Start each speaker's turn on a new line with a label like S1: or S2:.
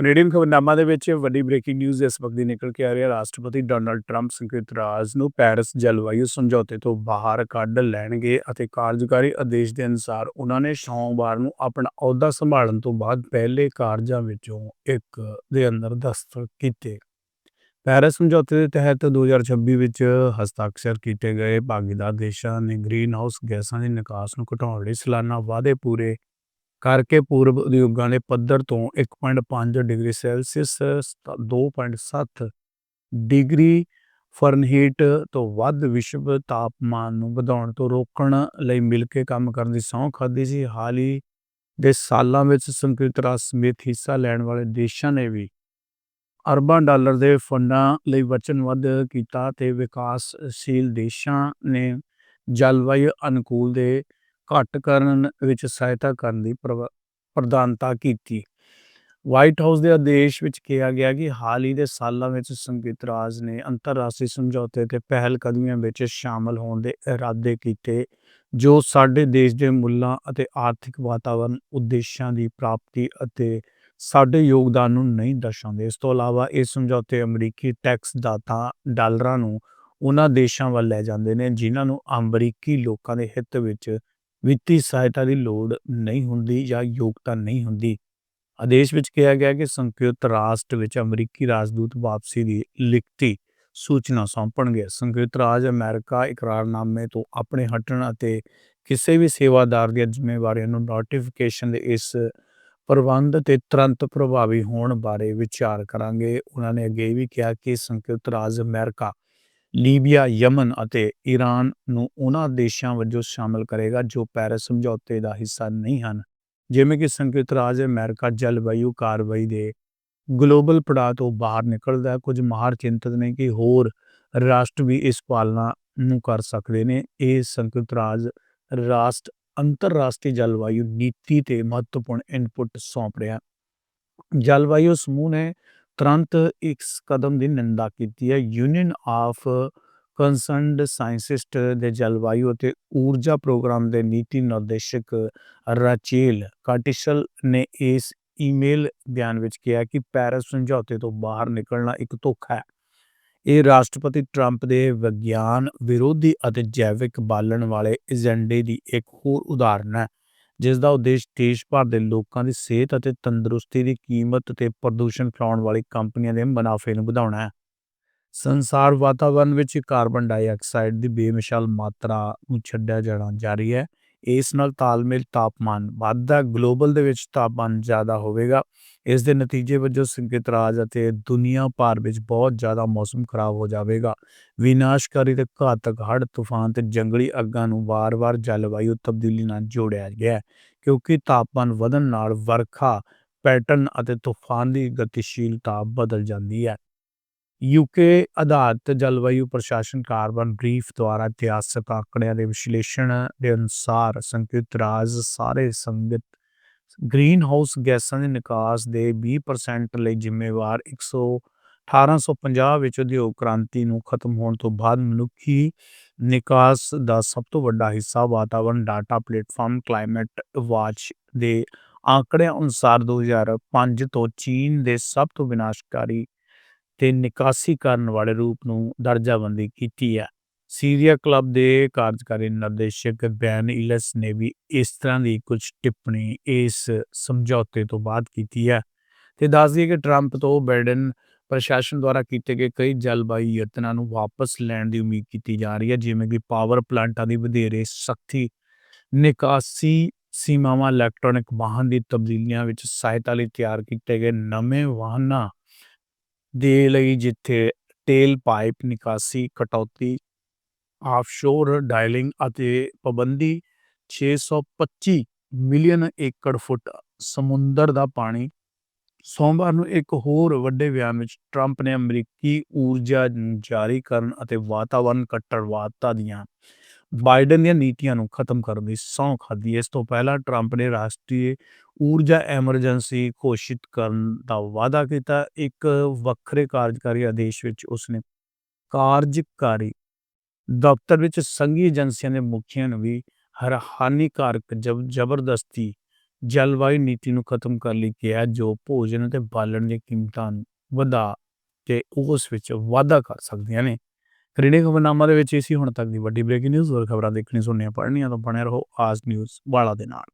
S1: Canadian ਖਬਰਨਾਮਾ ਦੇ ਵਿੱਚ ਵੱਡੀ ਬ੍ਰੇਕਿੰਗ ਨਿਊਜ਼ ਇਸ ਵਕਤ ਦੀ ਨਿਕਲ ਕੇ ਆ ਰਹੀ ਹੈ। ਰਾਸ਼ਟਰਪਤੀ ਡੋਨਲਡ ਟਰੰਪ ਸੰਯੁਕਤ ਰਾਜ ਨੂੰ ਪੈਰਿਸ ਜਲਵਾਯੂ ਸਮਝੌਤੇ ਤੋਂ ਬਾਹਰ ਕੱਢ ਲੈਣਗੇ ਅਤੇ ਕਾਰਜਕਾਰੀ ਆਦੇਸ਼ ਦੇ ਅਨੁਸਾਰ ਉਹਨਾਂ ਨੇ ਸੋਮਵਾਰ ਨੂੰ ਆਪਣਾ ਅਹੁਦਾ ਸੰਭਾਲਣ ਤੋਂ ਬਾਅਦ ਪਹਿਲੇ ਕਾਰਜਾਂ ਵਿੱਚੋਂ ਇੱਕ ਦੇ ਅੰਦਰ ਦਸਤਖਤ ਕੀਤੇ। ਪੈਰਿਸ ਸਮਝੌਤੇ ਦੇ ਤਹਿਤ 2026 ਵਿੱਚ ਹਸਤਾਖਰ ਕੀਤੇ ਗਏ ਭਾਗੀਦਾਰ ਦੇਸ਼ਾਂ ਨੇ ਗ੍ਰੀਨ ਹਾਊਸ ਗੈਸਾਂ ਦੇ ਨਿਕਾਸ ਨੂੰ ਘਟਾਉਣ ਲਈ ਸਾਲਾਨਾ ਵਾਅਦੇ ਪੂਰੇ ਕਰਕੇ ਪੂਰਬ ਉਦਯੋਗਾਂ ਦੇ ਪੱਧਰ ਤੋਂ 1.5 ਡਿਗਰੀ ਸੈਲਸੀਅਸ 2.7 ਡਿਗਰੀ ਫਾਰਨਹੀਟ ਤੋਂ ਵੱਧ ਵਿਸ਼ਵ ਤਾਪਮਾਨ ਨੂੰ ਵਧਾਉਣ ਤੋਂ ਰੋਕਣ ਲਈ ਮਿਲ ਕੇ ਕੰਮ ਕਰਨ ਦੀ ਸਹੁੰ ਖਾਦੀ ਸੀ। ਹਾਲ ਹੀ ਦੇ ਸਾਲਾਂ ਵਿੱਚ ਸੰਯੁਕਤ ਰਾਜ ਸਮੇਤ ਹਿੱਸਾ ਲੈਣ ਵਾਲੇ ਦੇਸ਼ਾਂ ਨੇ ਵੀ ਅਰਬਾਂ ਡਾਲਰ ਦੇ ਫੰਡਾਂ ਲਈ ਵਚਨਬੱਧ ਕੀਤਾ ਤੇ ਵਿਕਾਸਸ਼ੀਲ ਦੇਸ਼ਾਂ ਨੇ ਜਲਵਾਯੂ ਅਨੁਕੂਲ ਦੇ ਘੱਟ ਕਰਨ ਵਿੱਚ ਸਹਾਇਤਾ ਕਰਨ ਦੀ ਪ੍ਰਵ- ਪ੍ਰਦਾਨਤਾ ਕੀਤੀ। ਵਾਈਟ ਹਾਊਸ ਦੇ ਆਦੇਸ਼ ਵਿੱਚ ਕਿਹਾ ਗਿਆ ਕਿ ਹਾਲ ਹੀ ਦੇ ਸਾਲਾਂ ਵਿੱਚ ਸੰਯੁਕਤ ਰਾਜ ਨੇ ਅੰਤਰਰਾਸ਼ਟਰੀ ਸਮਝੌਤੇ ਤੇ ਪਹਿਲ ਕਦਮੀਆਂ ਵਿੱਚ ਸ਼ਾਮਲ ਹੋਣ ਦੇ ਇਰਾਦੇ ਕੀਤੇ, ਜੋ ਸਾਡੇ ਦੇਸ਼ ਦੇ ਮੁੱਲਾਂ ਅਤੇ ਆਰਥਿਕ ਵਾਤਾਵਰਣ ਉਦੇਸ਼ਾਂ ਦੀ ਪ੍ਰਾਪਤੀ ਅਤੇ ਸਾਡੇ ਯੋਗਦਾਨ ਨੂੰ ਨਹੀਂ ਦਰਸਾਉਂਦੇ। ਇਸ ਤੋਂ ਇਲਾਵਾ ਇਹ ਸਮਝੌਤੇ ਅਮਰੀਕੀ ਟੈਕਸ ਦਾਤਾ ਡਾਲਰਾਂ ਨੂੰ ਉਹਨਾਂ ਦੇਸ਼ਾਂ ਵੱਲ ਲੈ ਜਾਂਦੇ ਨੇ, ਜਿਨ੍ਹਾਂ ਨੂੰ ਅਮਰੀਕੀ ਲੋਕਾਂ ਦੇ ਹਿੱਤ ਵਿੱਚ ਵਿੱਤੀ ਸਹਾਇਤਾ ਦੀ ਲੋੜ ਨਹੀਂ ਹੁੰਦੀ ਜਾਂ ਯੋਗਤਾ ਨਹੀਂ ਹੁੰਦੀ। ਆਦੇਸ਼ ਵਿੱਚ ਕਿਹਾ ਗਿਆ ਕਿ ਸੰਯੁਕਤ ਰਾਸ਼ਟਰ ਵਿੱਚ ਅਮਰੀਕੀ ਰਾਜਦੂਤ ਵਾਪਸੀ ਦੀ ਲਿਖਤੀ ਸੂਚਨਾ ਸੌਂਪਣਗੇ। ਸੰਯੁਕਤ ਰਾਜ ਅਮਰੀਕਾ ਇਕਰਾਰਨਾਮੇ ਤੋਂ ਆਪਣੇ ਹਟਣ ਅਤੇ ਕਿਸੇ ਵੀ ਸੇਵਾਦਾਰ ਦੀਆਂ ਜ਼ਿੰਮੇਵਾਰੀਆਂ ਨੂੰ ਨੋਟੀਫਿਕੇਸ਼ਨ ਦੇ ਇਸ ਪ੍ਰਬੰਧ ਤੇ ਤੁਰੰਤ ਪ੍ਰਭਾਵੀ ਹੋਣ ਬਾਰੇ ਵਿਚਾਰ ਕਰਾਂਗੇ। ਉਹਨਾਂ ਨੇ ਅੱਗੇ ਇਹ ਵੀ ਕਿਹਾ ਕਿ ਸੰਯੁਕਤ ਰਾਜ ਅਮਰੀਕਾ ਲੀਬੀਆ, ਯਮਨ ਅਤੇ ਈਰਾਨ ਨੂੰ ਉਹਨਾਂ ਦੇਸ਼ਾਂ ਵਜੋਂ ਸ਼ਾਮਲ ਕਰੇਗਾ ਜੋ ਪੈਰਿਸ ਸਮਝੌਤੇ ਦਾ ਹਿੱਸਾ ਨਹੀਂ ਹਨ। ਜਿਵੇਂ ਕਿ ਸੰਯੁਕਤ ਰਾਜ ਅਮਰੀਕਾ ਜਲਵਾਯੂ ਕਾਰਵਾਈ ਦੇ ਗਲੋਬਲ ਪੜਾਅ ਤੋਂ ਬਾਹਰ ਨਿਕਲਦਾ ਹੈ। ਕੁਝ ਮਾਹਰ ਚਿੰਤਤ ਨੇ ਕਿ ਹੋਰ ਰਾਸ਼ਟਰ ਵੀ ਇਸ ਪਾਲਣਾ ਨੂੰ ਕਰ ਸਕਦੇ ਨੇ। ਇਹ ਸੰਯੁਕਤ ਰਾਜ ਰਾਸ਼ਟਰ ਅੰਤਰਰਾਸ਼ਟਰੀ ਜਲਵਾਯੂ ਨੀਤੀ ਤੇ ਮਹੱਤਵਪੂਰਨ ਇਨਪੁਟ ਸੌਂਪ ਰਿਹਾ ਜਲਵਾਯੂ ਸਮੂਹ ਨੇ ਤੁਰੰਤ ਇਸ ਕਦਮ ਦੀ ਨਿੰਦਾ ਕੀਤੀ ਹੈ। ਯੂਨੀਅਨ ਆਫ ਕੰਸਰਨਡ ਸਾਇੰਸਿਸਟ ਦੇ ਜਲਵਾਯੂ ਅਤੇ ਊਰਜਾ ਪ੍ਰੋਗਰਾਮ ਦੇ ਨੀਤੀ ਨਿਰਦੇਸ਼ਕ ਰਾਚੇਲ ਕਾਟਿਸਲ ਨੇ ਇਸ ਈਮੇਲ ਬਿਆਨ ਵਿੱਚ ਕਿਹਾ ਕਿ ਪੈਰਿਸ ਸਮਝੌਤੇ ਤੋਂ ਬਾਹਰ ਨਿਕਲਣਾ ਇੱਕ ਧੋਖਾ ਹੈ। ਇਹ ਰਾਸ਼ਟਰਪਤੀ ਟਰੰਪ ਦੇ ਵਿਗਿਆਨ, ਵਿਰੋਧੀ ਅਤੇ ਜੈਵਿਕ ਬਾਲਣ ਵਾਲੇ ਏਜੰਡੇ ਦੀ ਇੱਕ ਹੋਰ ਉਦਾਹਰਨ ਹੈ। ਜਿਸ ਦਾ ਉਦੇਸ਼ ਦੇਸ਼ ਭਰ ਦੇ ਲੋਕਾਂ ਦੀ ਸਿਹਤ ਅਤੇ ਤੰਦਰੁਸਤੀ ਦੀ ਕੀਮਤ ਤੇ ਪ੍ਰਦੂਸ਼ਣ ਫੈਲਾਉਣ ਵਾਲੀ ਕੰਪਨੀਆਂ ਦੇ ਮੁਨਾਫੇ ਨੂੰ ਵਧਾਉਣਾ ਹੈ। ਸੰਸਾਰ ਵਾਤਾਵਰਣ ਵਿੱਚ ਕਾਰਬਨ ਡਾਈਆਕਸਾਈਡ ਦੀ ਬੇਮਿਸਾਲ ਮਾਤਰਾ ਨੂੰ ਛੱਡਿਆ ਜਾਣਾ ਜਾਰੀ ਹੈ। ਇਸ ਨਾਲ ਤਾਲਮੇਲ ਤਾਪਮਾਨ ਵੱਧਦਾ, ਗਲੋਬਲ ਦੇ ਵਿੱਚ ਤਾਪਮਾਨ ਜ਼ਿਆਦਾ ਹੋਵੇਗਾ। ਇਸ ਦੇ ਨਤੀਜੇ ਵਜੋਂ ਸੰਯੁਕਤ ਰਾਜ ਅਤੇ ਦੁਨੀਆ ਭਰ ਵਿੱਚ ਬਹੁਤ ਜ਼ਿਆਦਾ ਮੌਸਮ ਖਰਾਬ ਹੋ ਜਾਵੇਗਾ। ਵਿਨਾਸ਼ਕਾਰੀ ਤੇ ਘਾਤਕ ਹੜ੍ਹ, ਤੂਫਾਨ ਤੇ ਜੰਗਲੀ ਅੱਗਾਂ ਨੂੰ ਵਾਰ-ਵਾਰ ਜਲਵਾਯੂ ਤਬਦੀਲੀ ਨਾਲ ਜੋੜਿਆ ਗਿਆ ਹੈ, ਕਿਉਂਕਿ ਤਾਪਮਾਨ ਵਧਣ ਨਾਲ ਵਰਖਾ, ਪੈਟਰਨ ਅਤੇ ਤੂਫਾਨ ਦੀ ਗਤੀਸ਼ੀਲਤਾ ਬਦਲ ਜਾਂਦੀ ਹੈ। ਯੂਕੇ ਆਧਾਰਿਤ ਜਲਵਾਯੂ ਪ੍ਰਸ਼ਾਸਨ ਕਾਰਬਨ ਬਰੀਫ ਦੁਆਰਾ ਇਤਿਹਾਸਕ ਆંકੜਿਆਂ ਦੇ ਵਿਸ਼ਲੇਸ਼ਣ ਦੇ ਅਨੁਸਾਰ ਸੰਯੁਕਤ ਰਾਜ ਸਾਰੇ ਸੰਗਤ ਗ੍ਰੀਨ ਹਾਊਸ ਗੈਸਾਂ ਦੇ ਨਿਕਾਸ ਦੇ 20% ਲਈ ਜ਼ਿੰਮੇਵਾਰ 100 1850 ਵਿੱਚ ਉਦਯੋਗ ਕ੍ਰਾਂਤੀ ਨੂੰ ਖਤਮ ਹੋਣ ਤੋਂ ਬਾਅਦ ਮਨੁੱਖੀ ਨਿਕਾਸ ਦਾ ਸਭ ਤੋਂ ਵੱਡਾ ਹਿੱਸਾ ਵਾਤਾਵਰਣ ਡਾਟਾ ਪਲੇਟਫਾਰਮ ਕਲਾਈਮੇਟ ਵਾਚ ਦੇ ਆંકੜਿਆਂ ਅਨੁਸਾਰ 2005 ਤੋਂ ਚੀਨ ਦੇ ਸਭ ਤੋਂ ਵਿਨਾਸ਼ਕਾਰੀ ਤੇ ਨਿਕਾਸੀ ਕਰਨ ਵਾਲੇ ਰੂਪ ਨੂੰ ਦਰਜਾਬੰਦੀ ਕੀਤੀ ਹੈ। ਸੀਰੀਆ ਕਲੱਬ ਦੇ ਕਾਰਜਕਾਰੀ ਨਿਰਦੇਸ਼ਕ ਬੈਨ ਇਲਸ ਨੇ ਵੀ ਇਸ ਤਰ੍ਹਾਂ ਦੀ ਕੁਝ ਟਿੱਪਣੀ ਇਸ ਸਮਝੌਤੇ ਤੋਂ ਬਾਅਦ ਕੀਤੀ ਹੈ ਤੇ ਦੱਸ ਦਈਏ ਕਿ ਟਰੰਪ ਤੋਂ ਬਾਈਡਨ ਪ੍ਰਸ਼ਾਸਨ ਦੁਆਰਾ ਕੀਤੇ ਗਏ ਕਈ ਜਲਵਾਯੂ ਯਤਨਾਂ ਨੂੰ ਵਾਪਸ ਲੈਣ ਦੀ ਉਮੀਦ ਕੀਤੀ ਜਾ ਰਹੀ ਹੈ, ਜਿਵੇਂ ਕਿ ਪਾਵਰ ਪਲਾਂਟਾਂ ਦੀ ਵਧੇਰੇ ਸਖਤੀ, ਨਿਕਾਸੀ ਸੀਮਾਵਾਂ ਇਲੈਕਟ੍ਰੋਨਿਕ ਵਾਹਨ ਦੀ ਤਬਦੀਲੀਆਂ ਵਿੱਚ ਸਹਾਇਤਾ ਲਈ ਤਿਆਰ ਕੀਤੇ ਗਏ ਨਵੇਂ ਵਾਹਨਾਂ ਦੇ ਲਈ ਜਿੱਥੇ ਤੇਲ ਪਾਈਪ, ਨਿਕਾਸੀ, ਕਟੌਤੀ, ਆਫਸ਼ੋਰ ਡਾਇਲਿੰਗ ਅਤੇ ਪਾਬੰਦੀ 625 ਮਿਲੀਅਨ ਏਕੜ ਫੁੱਟ ਸਮੁੰਦਰ ਦਾ ਪਾਣੀ। ਸੋਮਵਾਰ ਨੂੰ ਇੱਕ ਹੋਰ ਵੱਡੇ ਬਿਆਨ ਵਿੱਚ ਟਰੰਪ ਨੇ ਅਮਰੀਕੀ ਊਰਜਾ ਜਾਰੀ ਕਰਨ ਅਤੇ ਵਾਤਾਵਰਣ ਕੱਟੜਵਾਦਤਾ ਦੀਆਂ ਬਾਈਡਨ ਦੀਆਂ ਨੀਤੀਆਂ ਨੂੰ ਖਤਮ ਕਰਨ ਦੀ ਸਹੁੰ ਖਾਧੀ। ਇਸ ਤੋਂ ਪਹਿਲਾਂ ਟਰੰਪ ਨੇ ਰਾਸ਼ਟਰੀ ਊਰਜਾ ਐਮਰਜੈਂਸੀ ਘੋਸ਼ਿਤ ਕਰਨ ਦਾ ਵਾਅਦਾ ਕੀਤਾ। ਇੱਕ ਵੱਖਰੇ ਕਾਰਜਕਾਰੀ ਆਦੇਸ਼ ਵਿੱਚ ਉਸਨੇ ਕਾਰਜਕਾਰੀ ਦਫ਼ਤਰ ਵਿੱਚ ਸੰਘੀ ਏਜੰਸੀਆਂ ਦੇ ਮੁਖੀਆਂ ਨੂੰ ਵੀ ਹਰਹਾਨੀਕਾਰਕ ਜਬ, ਜ਼ਬਰਦਸਤੀ ਜਲਵਾਯੂ ਨੀਤੀ ਨੂੰ ਖਤਮ ਕਰਨ ਲਈ ਕਿਹਾ, ਜੋ ਭੋਜਨ ਅਤੇ ਬਾਲਣ ਦੀਆਂ ਕੀਮਤਾਂ ਵਧਾ ਕੇ ਉਸ ਵਿੱਚ ਵਾਧਾ ਕਰ ਸਕਦੀਆਂ ਨੇ। ਕਰੀਨੇ ਖਬਰਨਾਮਾ ਦੇ ਵਿੱਚ ਇਸੀ ਹੁਣ ਤੱਕ ਦੀ ਵੱਡੀ ਬ੍ਰੇਕਿੰਗ ਨਿਊਜ਼ ਹੋਰ ਖਬਰਾਂ ਦੇਖਣੀ ਸੁਣਨੀਆਂ, ਪੜ੍ਹਨੀਆਂ, ਤਾਂ ਬਣਿਆ ਰਹੋ ਆਜ ਨਿਊਜ਼ ਵਾਲਾ ਦੇ ਨਾਲ।